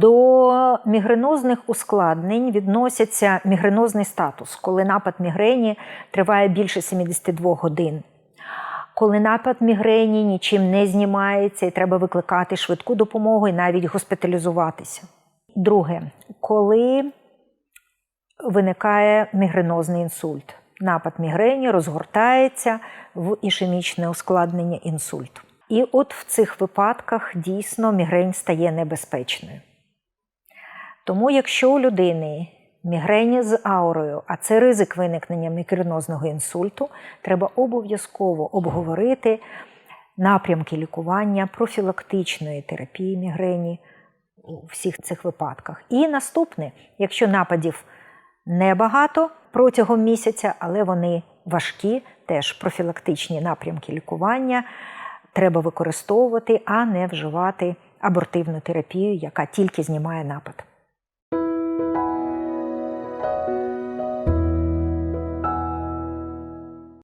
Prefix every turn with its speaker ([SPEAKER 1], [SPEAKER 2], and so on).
[SPEAKER 1] До мігренозних ускладнень відносяться мігренозний статус, коли напад мігрені триває більше 72 годин. Коли напад мігрені нічим не знімається і треба викликати швидку допомогу і навіть госпіталізуватися. Друге, коли виникає мігренозний інсульт. Напад мігрені розгортається в ішемічне ускладнення інсульту. І от в цих випадках дійсно мігрень стає небезпечною. Тому, якщо у людини мігрені з аурою, а це ризик виникнення мікронозного інсульту, треба обов'язково обговорити напрямки лікування профілактичної терапії мігрені у всіх цих випадках. І наступне, якщо нападів небагато протягом місяця, але вони важкі, теж профілактичні напрямки лікування треба використовувати, а не вживати абортивну терапію, яка тільки знімає напад.